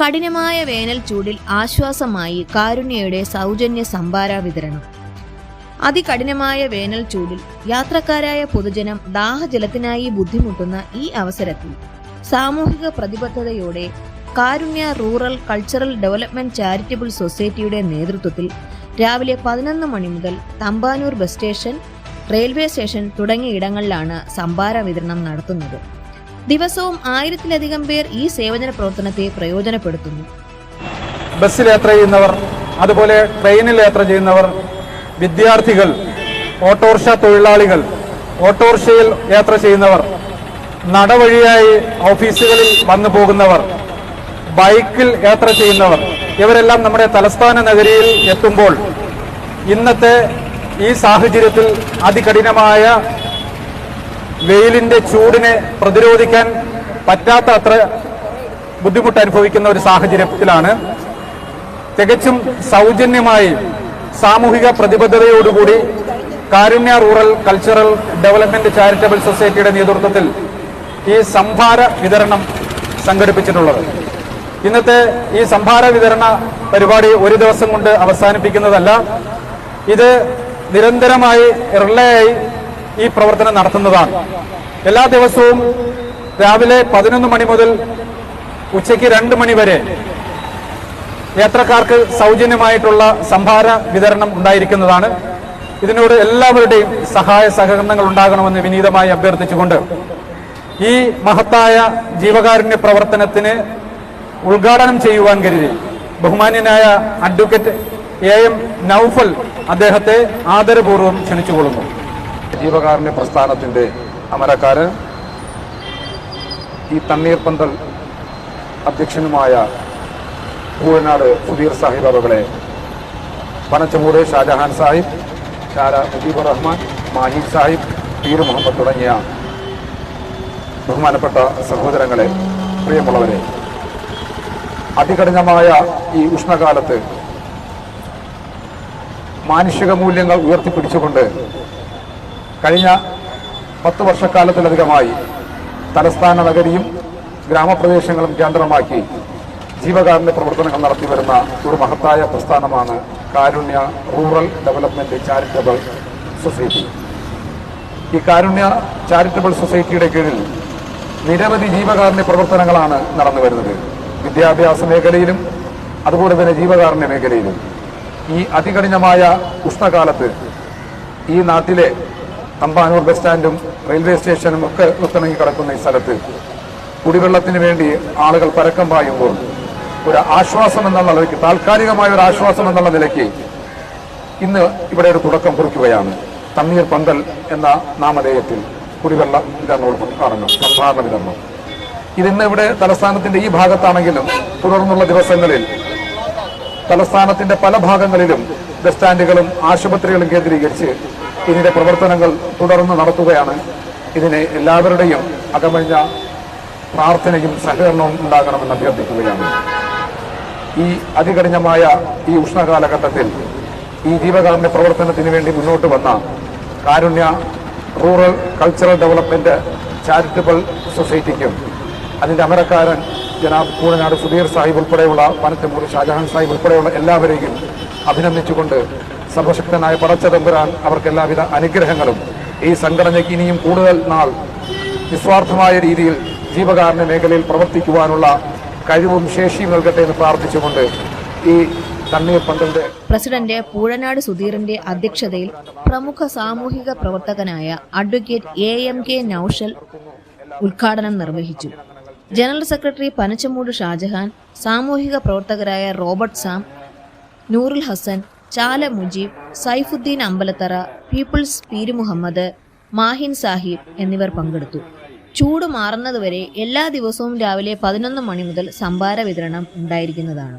കഠിനമായ വേനൽ ചൂടിൽ ആശ്വാസമായി കാരുണ്യയുടെ സൗജന്യ സംഭാര വിതരണം. അതികഠിനമായ വേനൽ ചൂടിൽ യാത്രക്കാരായ പൊതുജനം ദാഹജലത്തിനായി ബുദ്ധിമുട്ടുന്ന ഈ അവസരത്തിൽ സാമൂഹിക പ്രതിബദ്ധതയോടെ Karunya rural cultural development charitable സൊസൈറ്റിയുടെ നേതൃത്വത്തിൽ രാവിലെ പതിനൊന്ന് മണി മുതൽ Thampanoor bus station railway station തുടങ്ങിയ ഇടങ്ങളിലാണ് സംഭാര വിതരണം നടത്തുന്നത്. ദിവസവും ആയിരത്തിലധികം പേർ ഈ സേവന പ്രവർത്തനത്തെ പ്രയോജനപ്പെടുത്തുന്നു. ബസ്സിൽ യാത്ര ചെയ്യുന്നവർ അതുപോലെ ട്രെയിനിൽ യാത്ര ചെയ്യുന്നവർ വിദ്യാർത്ഥികൾ ഓട്ടോറിക്ഷ തൊഴിലാളികൾ ഓട്ടോറിക്ഷയിൽ യാത്ര ചെയ്യുന്നവർ നടവഴിയായി ഓഫീസുകളിൽ വന്നു പോകുന്നവർ ബൈക്കിൽ യാത്ര ചെയ്യുന്നവർ ഇവരെല്ലാം നമ്മുടെ തലസ്ഥാന നഗരിയിൽ എത്തുമ്പോൾ ഇന്നത്തെ ഈ സാഹചര്യത്തിൽ അതികഠിനമായ വെയിലിന്റെ ചൂടിനെ പ്രതിരോധിക്കാൻ പറ്റാത്ത അത്ര ബുദ്ധിമുട്ട് അനുഭവിക്കുന്ന ഒരു സാഹചര്യത്തിലാണ്. തികച്ചും സൗജന്യമായി സാമൂഹിക പ്രതിബദ്ധതയോടുകൂടി Karunya rural cultural development charitable സൊസൈറ്റിയുടെ നേതൃത്വത്തിൽ ഈ സംഭാര വിതരണം സംഘടിപ്പിച്ചിട്ടുള്ളത്. ഇന്നത്തെ ഈ സംഭാര വിതരണ പരിപാടി ഒരു ദിവസം കൊണ്ട് അവസാനിപ്പിക്കുന്നതല്ല. ഇത് നിരന്തരമായി റിലേ ആയി ഈ പ്രവർത്തനം നടത്തുന്നതാണ്. എല്ലാ ദിവസവും രാവിലെ പതിനൊന്ന് മണി മുതൽ ഉച്ചയ്ക്ക് രണ്ട് മണി വരെ യാത്രക്കാർക്ക് സൗജന്യമായിട്ടുള്ള സംഭാര വിതരണം ഉണ്ടായിരിക്കുന്നതാണ്. ഇതിനോട് എല്ലാവരുടെയും സഹായ സഹകരണങ്ങൾ ഉണ്ടാകണമെന്ന് വിനീതമായി അഭ്യർത്ഥിച്ചുകൊണ്ട് ഈ മഹത്തായ ജീവകാരുണ്യ പ്രവർത്തനത്തിന് ഉദ്ഘാടനം ചെയ്യുവാൻ കരുതി. ബഹുമാന്യനായ അഡ്വക്കേറ്റ് എ എം നൌഫൽ അദ്ദേഹത്തെ ആദരപൂർവം ക്ഷണിച്ചുകൊള്ളുന്നു. ജീവകാരുണ്യ പ്രസ്ഥാനത്തിന്റെ അമരക്കാരൻ ഈ തണ്ണീർപ്പന്തൽ അധ്യക്ഷനുമായ പൂഴനാട് സുധീർ സാഹിബ് അവകളെ പനച്ചമൂട് ഷാജഹാൻ സാഹിബ് ഷാര മുജീബ് റഹ്മാൻ മാഹി സാഹിബ് പീർ മുഹമ്മദ് തുടങ്ങിയ ബഹുമാനപ്പെട്ട സഹോദരങ്ങളെ പ്രിയമുള്ളവരെ. അതികഠിനമായ ഈ ഉഷ്ണകാലത്ത് മാനുഷിക മൂല്യങ്ങൾ ഉയർത്തിപ്പിടിച്ചുകൊണ്ട് കഴിഞ്ഞ പത്ത് വർഷക്കാലത്തിലധികമായി തലസ്ഥാന നഗരിയും ഗ്രാമപ്രദേശങ്ങളും കേന്ദ്രമാക്കി ജീവകാരുണ്യ പ്രവർത്തനങ്ങൾ നടത്തി വരുന്ന ഒരു മഹത്തായ പ്രസ്ഥാനമാണ് Karunya rural development charitable society. ഈ കാരുണ്യ ചാരിറ്റബിൾ സൊസൈറ്റിയുടെ കീഴിൽ നിരവധി ജീവകാരുണ്യ പ്രവർത്തനങ്ങളാണ് നടന്നു വരുന്നത്. വിദ്യാഭ്യാസ മേഖലയിലും അതുപോലെ തന്നെ ജീവകാരുണ്യ മേഖലയിലും. ഈ അതികഠിനമായ ഉഷ്ണകാലത്ത് ഈ നാട്ടിലെ തമ്പാനൂർ ബസ് സ്റ്റാൻഡും റെയിൽവേ സ്റ്റേഷനും ഒക്കെ ഒത്തിണങ്ങി കിടക്കുന്ന ഈ സ്ഥലത്ത് കുടിവെള്ളത്തിന് വേണ്ടി ആളുകൾ പരക്കം പായുമ്പോൾ ഒരു ആശ്വാസം എന്നുള്ള നിലയ്ക്ക് താൽക്കാലികമായ ഒരു ആശ്വാസം എന്നുള്ള നിലയ്ക്ക് ഇന്ന് ഇവിടെ ഒരു തുടക്കം കുറിക്കുകയാണ്. തണ്ണീർ പന്തൽ എന്ന നാമധേയത്തിൽ കുടിവെള്ളം വിതരണം ഉദ്ഘാടനം സംഭാരണ വിതരണം. ഇതിന്ന് ഇവിടെ തലസ്ഥാനത്തിന്റെ ഈ ഭാഗത്താണെങ്കിലും തുടർന്നുള്ള ദിവസങ്ങളിൽ തലസ്ഥാനത്തിന്റെ പല ഭാഗങ്ങളിലും ബസ് സ്റ്റാൻഡുകളും ആശുപത്രികളും കേന്ദ്രീകരിച്ച് ഇതിന്റെ പ്രവർത്തനങ്ങൾ തുടർന്ന് നടത്തുകയാണ്. ഇതിന് എല്ലാവരുടെയും അകമഴിഞ്ഞ പ്രാർത്ഥനയും സഹകരണവും ഉണ്ടാകണമെന്ന് അഭ്യർത്ഥിക്കുകയാണ്. ഈ അതികഠിനമായ ഈ ഉഷ്ണകാലഘട്ടത്തിൽ ഈ ജീവകാരുണ്യ പ്രവർത്തനത്തിന് വേണ്ടി മുന്നോട്ട് വന്ന Karunya rural cultural development charitable സൊസൈറ്റിക്കും അതിന്റെ അമരക്കാരൻ ജനാബ് കൂടനാട് സുധീർ സാഹിബ് ഉൾപ്പെടെയുള്ള പനത്തമൂർ ഷാജഹാൻ സാഹിബ് ഉൾപ്പെടെയുള്ള എല്ലാവരെയും അഭിനന്ദിച്ചുകൊണ്ട് സർവശക്തനായ പടച്ചതമ്പുരാൻ അവർക്ക് എല്ലാവിധ അനുഗ്രഹങ്ങളും. ഈ സംഘടനയ്ക്ക് ഇനിയും കൂടുതൽ നാൾ നിസ്വാർത്ഥമായ രീതിയിൽ ജീവകാരുണ്യ മേഖലയിൽ പ്രവർത്തിക്കുവാനുള്ള കഴിവും ശേഷിയും നൽകട്ടെ എന്ന് പ്രാർത്ഥിച്ചുകൊണ്ട് ഈ പ്രസിഡന്റ് പൂഴനാട് സുധീറിന്റെ അധ്യക്ഷതയിൽ പ്രമുഖ സാമൂഹിക പ്രവർത്തകനായ advocate A M K Naushal ഉദ്ഘാടനം നിർവഹിച്ചു. ജനറൽ സെക്രട്ടറി പനച്ചമൂട് ഷാജഹാൻ സാമൂഹിക പ്രവർത്തകരായ Robert Sam Noorul Hasan Chala Mujeeb Saifuddin Ambalathara people's Peer Muhammad Mahin Sahib എന്നിവർ പങ്കെടുത്തു. ചൂട് മാറുന്നതുവരെ എല്ലാ ദിവസവും രാവിലെ പതിനൊന്ന് മണി മുതൽ സംഭാര വിതരണം ഉണ്ടായിരിക്കുന്നതാണ്.